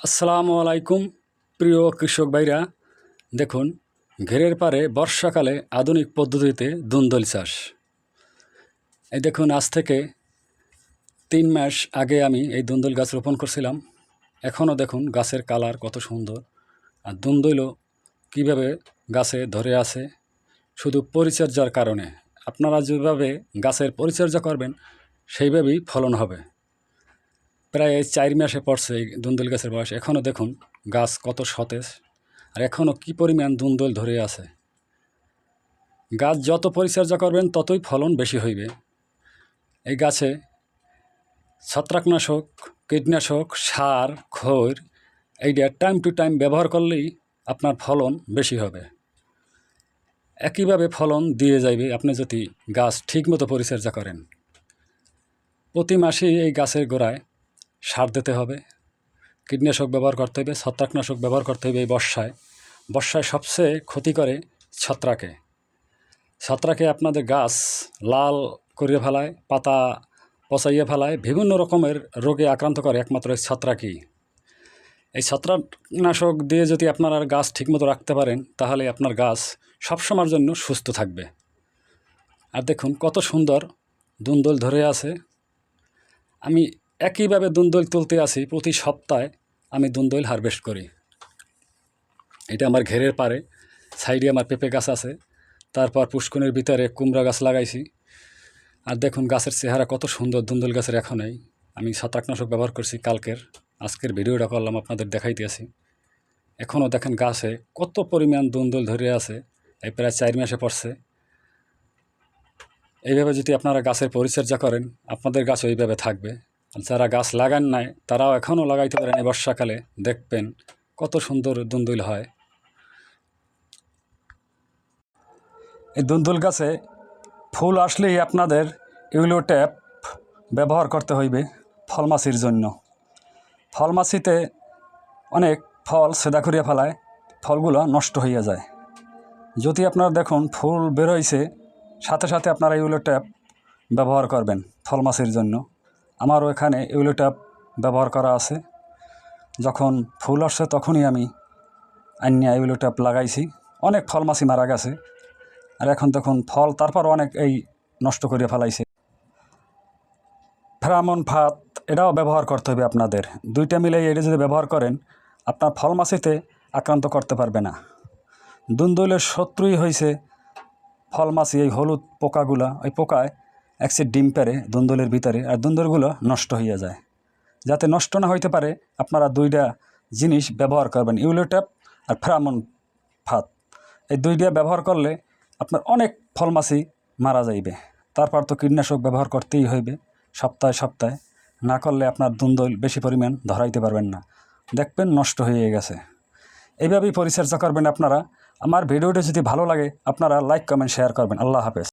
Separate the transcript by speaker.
Speaker 1: আসসালামু আলাইকুম, প্রিয় কৃষক ভাইরা। দেখুন, ঘেরের পারে বর্ষাকালে আধুনিক পদ্ধতিতে দুন্দল চাষ। এই দেখুন, আজ থেকে তিন মাস আগে আমি এই দুন্দল গাছ রোপণ করছিলাম। এখনও দেখুন, গাছের কালার কত সুন্দর। আর দুন্দইলও কীভাবে গাছে ধরে আছে, শুধু পরিচর্যার কারণে। আপনারা যেভাবে গাছের পরিচর্যা করবেন, সেইভাবেই ফলন হবে। প্রায় এই চার মাসে পড়ছে এই দুন্দুল গাছের বয়স। এখনও দেখুন গাছ কত সতেজ। আর এখনও কী পরিমাণ দুন্দুল ধরে আছে। গাছ যত পরিচর্যা করবেন, ততই ফলন বেশি হইবে। এই গাছে ছত্রাকনাশক, কীটনাশক, সার, খৈর এইটা টাইম টু টাইম ব্যবহার করলেই আপনার ফলন বেশি হবে। একইভাবে ফলন দিয়ে যাইবে আপনি যদি গাছ ঠিকমতো পরিচর্যা করেন। প্রতি মাসেই এই গাছের গোড়ায় সার দিতে হবে। কীটনাশক ব্যবহার করতে হবে, ছত্রাকনাশক ব্যবহার করতে হবে এই বর্ষায়। বর্ষায় সবচেয়ে ক্ষতি করে ছত্রাকে। ছত্রাকে আপনাদের গাছ লাল করিয়ে ফেলায়, পাতা পচাইয়ে ফেলায়, বিভিন্ন রকমের রোগে আক্রান্ত করে একমাত্র এই ছত্রাকই। এই ছত্রাকনাশক দিয়ে যদি আপনারা গাছ ঠিকমতো রাখতে পারেন, তাহলে আপনার গাছ সবসময়ের জন্য সুস্থ থাকবে। আর দেখুন কত সুন্দর দুন্দল ধরে আছে। আমি একইভাবে দুন্দল তুলতে আসি, প্রতি সপ্তাহে আমি দুন্দল হারভেস্ট করি। এটা আমার ঘেরের পারে সাইডে আমার পেঁপে গাছ আছে। তারপর পুষ্কনের ভিতরে কুমড়া গাছ লাগাইছি। আর দেখুন, গাছের চেহারা কত সুন্দর দুন্দল গাছের এখনই আমি ছত্রাকনাশক ব্যবহার করছি কালকের। আজকের ভিডিওটা করলাম, আপনাদের দেখাইতে আসি। এখনও দেখেন গাছে কত পরিমাণ দুন্দল ধরে আছে। এই প্রায় চার মাসে পড়ছে। এইভাবে যদি আপনারা গাছের পরিচর্যা করেন, আপনাদের গাছ ওইভাবে থাকবে। যারা গাছ লাগান নাই, তারাও এখনও লাগাইতে পারেন এই বর্ষাকালে। দেখবেন কত সুন্দর দুন্দুল হয়। এই দুন্দুল গাছে ফুল আসলেই আপনাদের ইউলো ট্যাপ ব্যবহার করতে হইবে ফলমাছির জন্য। ফলমাছিতে অনেক ফল সেদা করিয়া ফেলায়, ফলগুলো নষ্ট হইয়া যায়। যদি আপনারা দেখুন ফুল বেরোইছে, সাথে সাথে আপনারা ইউলো ট্যাপ ব্যবহার করবেন ফলমাছির জন্য। আমারও এখানে ইউলো ট্যাপ ব্যবহার করা আছে। যখন ফুল আসছে তখনই আমি আন্যা ইউলো ট্যাপ লাগাইছি। অনেক ফল ফলমাছি মারা গেছে। আর এখন দেখুন ফল তারপর অনেক এই নষ্ট করে ফেলাইছে। ফেরামন ভাত এটাও ব্যবহার করতে হবে আপনাদের। দুইটা মিলে এটা যদি ব্যবহার করেন, আপনার ফলমাছিতে আক্রান্ত করতে পারবে না। দুন্দুলের শত্রুই হয়েছে ফলমাছি এই হলুদ পোকাগুলা। ওই পোকায় একসে ডিম পেরে দুন্দুলের ভিতরে আর দুন্দুলগুলো নষ্ট হইয়া যায়। যাতে নষ্ট না হইতে পারে, আপনারা দুইটা জিনিস ব্যবহার করবেন ইউলোট্যাপ আর ফ্রামন ফাত এই দুইটা ব্যবহার করলে আপনার অনেক ফলমাছি মারা যাইবে। তারপর তো কীটনাশক ব্যবহার করতেই হইবে, সপ্তাহে সপ্তাহে। না করলে আপনার দুন্দল বেশি পরিমাণ ধরাইতে পারবেন না। দেখবেন নষ্ট হয়ে গেছে। এইভাবেই পরিচর্যা করবেন আপনারা। আমার ভিডিওটি যদি ভালো লাগে, আপনারা লাইক, কমেন্ট, শেয়ার করবেন। আল্লাহ হাফেজ।